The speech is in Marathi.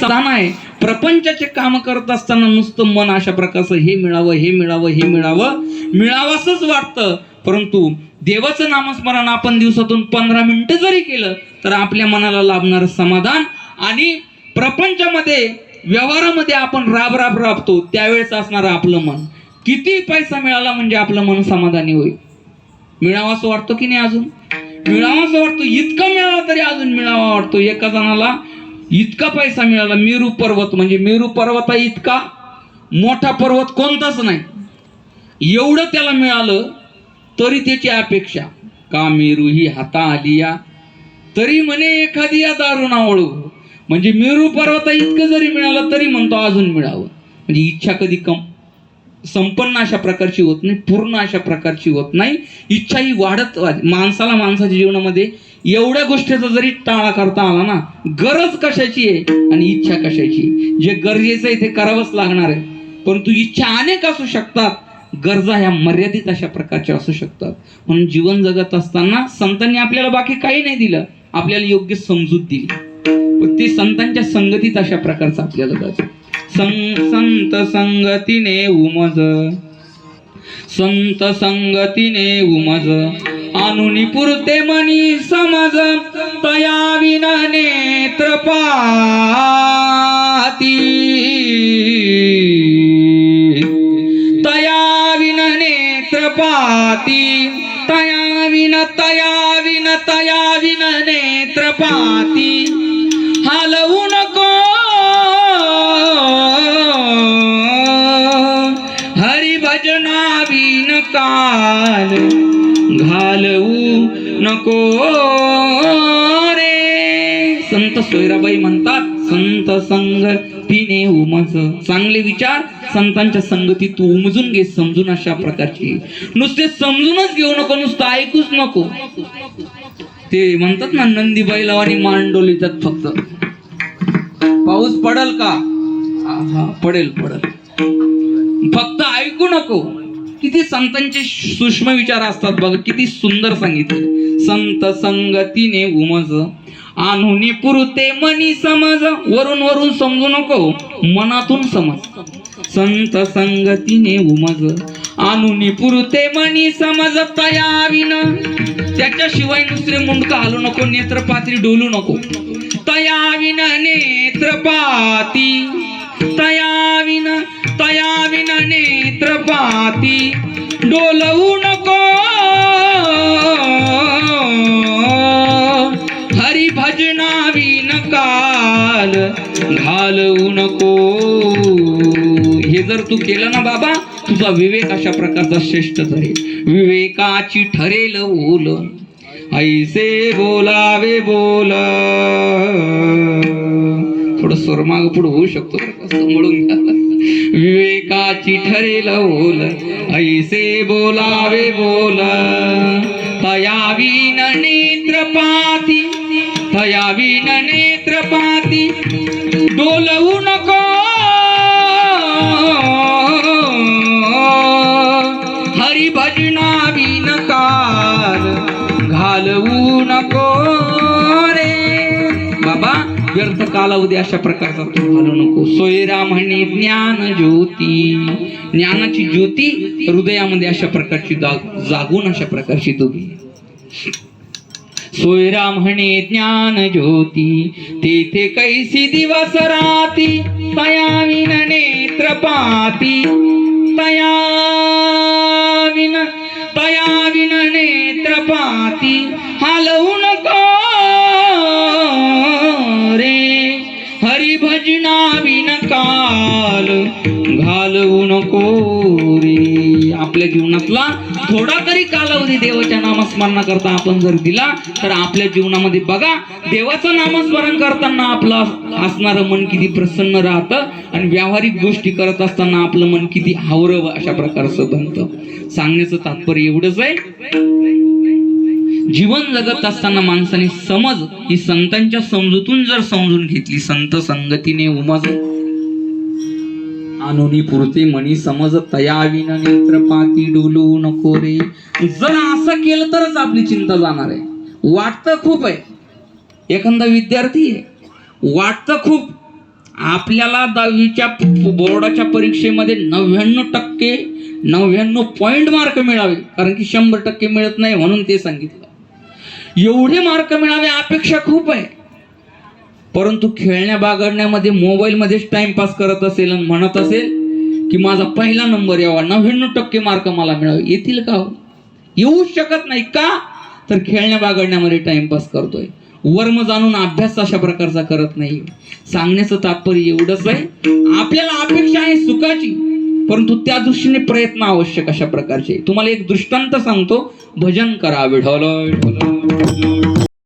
साधन आहे. प्रपंचाचे काम करत असताना नुसतं मन अशा प्रकारचं हे मिळावं हे मिळावं हे मिळावं. मिळावंसच वाटतं. परंतु देवाचं नामस्मरण आपण दिवसातून पंधरा मिनिटं जरी केलं तर आपल्या मनाला लाभणारं समाधान आणि प्रपंचामध्ये व्यवहारामध्ये आपण राब राब राबतो. त्यावेळेस असणारं आपलं मन. किती पैसा मिळाला म्हणजे आपलं मन समाधानी होईल? मिळावा असं वाटतो की नाही अजून? मिळावा असं वाटतो. इतका मिळाला तरी अजून मिळावा वाटतो. एका जणाला इतका पैसा मिळाला. मेरू पर्वत म्हणजे मेरू पर्वता इतका. मोठा पर्वत कोणताच नाही. एवढं त्याला मिळालं तरी त्याची अपेक्षा. का मेरू ही हाता आली या? तरी म्हणे एखादी या दारू आवडू म्हणजे मेरू पर्वता इतकं जरी मिळालं तरी म्हणतो अजून मिळावं. म्हणजे इच्छा कधी कम संपन्न अशा प्रकारची होत नाही पूर्ण अशा प्रकारची होत नाही. इच्छा ही वाढत माणसाला माणसाच्या जीवनामध्ये एवढ्या गोष्टीचा जरी टाळा करता आला ना गरज कशाची आहे आणि इच्छा कशाची जे गरजेचं आहे ते करावंच लागणार आहे. परंतु इच्छा अनेक असू शकतात. गरजा ह्या मर्यादित अशा प्रकारच्या असू शकतात. म्हणून जीवन जगत असताना संतांनी आपल्याला बाकी काही नाही दिलं. आपल्याला योग्य समजूत दिली. पण ते संतांच्या संगतीत अशा प्रकारचं आपल्याला जायचं सं संत संगतीने उमज. संत संगतीने उमज. आणुनी पुरते मनी समज तया विना नेत्र पाती तया विन नेत्र पाती तया विन तया विन तया विन नेत्र पाती हलवू नको हरिभजना विन काल. नको रे. संत सोयराबाई म्हणतात संत संग तिने उमज. चांगले विचार संतांच्या संगतीत तू उमजून घे समजून अशा प्रकारची. नुसते समजूनच घेऊ नको नुसतं ऐकूच नको. ते म्हणतात ना नंदीबाई बैलावानी मांडोलीतात फक्त. पाऊस पडल का? हा, हा, पडेल पडेल. फक्त ऐकू नको. किती संतांचे सूक्ष्म विचार असतात बघ किती सुंदर सांगितले. संत संगतीने उमज. आणून पुरते मनी समज. वरून वरून समजू नको मनातून समज. संत संगतीने उमज. आणून पुरते मनी समज तयारीन. त्याच्याशिवाय दुसरे मुंडका हलू नको नेत्रपात्री डोलू नको. तयाविन नेत्रपाती. तयाविन तयाविन नेत्रपाती. डोलवू नको. हे जर तू केलं ना बाबा तुझा विवेक अशा प्रकारचा श्रेष्ठ ठरेल. विवेकाची ठरेल ओल. ऐसे बोलावे बोल. थोडं स्वरमाग पुढे होऊ शकतो म्हणून. विवेकाची ठरेल ओल. ऐसे बोलावे बोल. तयावी नेत्रपाती. तयावी नेत्रपाती व्यर्थ कालावधी अशा प्रकारचा तू घालू नको. सोयरा म्हणे ज्ञान ज्योती. ज्ञानाची ज्योती हृदयामध्ये अशा प्रकारची जागून अशा प्रकारची तुझी सोयरा म्हणे ज्ञान ज्योती. तेथे कैसी दिवस राती तया विन नेत्रपाती तया विन तया विन नेत्रपाती हलवू नको काल घालवू नको रे. आपल्या जीवनातला थोडा तरी कालावधी देवाच्या नामस्मरणाकरता आपण जर दिला तर आपल्या जीवनामध्ये बघा देवाचं नामस्मरण करताना आपलं असणारं मन किती प्रसन्न राहतं आणि व्यावहारिक गोष्टी करत असताना आपलं मन किती हावरव अशा प्रकारचं बनतं. सांगण्याचं तात्पर्य एवढंच आहे. जीवन जगत असताना माणसाने समज ही संतांच्या समजूतून जर समजून घेतली संत संगतीने उमज अनुनी पुरते मनी समज तयाविन नेत्रपाती डोलू नको रे जर असं केलं तरच आपली चिंता जाणार आहे. वाटतं खूप आहे. एखादा विद्यार्थी आहे. वाटतं खूप. आपल्याला दहावीच्या बोर्डाच्या परीक्षेमध्ये नव्याण्णव टक्के नव्याण्णव पॉईंट मार्क मिळावे. कारण की शंभर टक्के मिळत नाही म्हणून ते सांगितलं. एवढे मार्क मिळावे अपेक्षा खूप आहे. परंतु खेळण्या बागडण्यामध्ये मोबाईलमध्येच टाइमपास करत असेल आणि म्हणत असेल की माझा पहिला नंबर यावा. नव्याण्णव टक्के मार्क मला मिळावे. येतील का हो? येऊच शकत नाही. का? तर खेळण्या बागडण्यामध्ये टाइमपास करतोय. वर्म जाणून अभ्यास अशा प्रकारचा करत नाही. सांगण्याचं तात्पर्य एवढंच आहे. आपल्याला अपेक्षा आहे सुखाची परंतु त्या दृष्टीने प्रयत्न आवश्यक अशा प्रकारचे. तुम्हाला एक दृष्टांत सांगतो. भजन करा विठोलो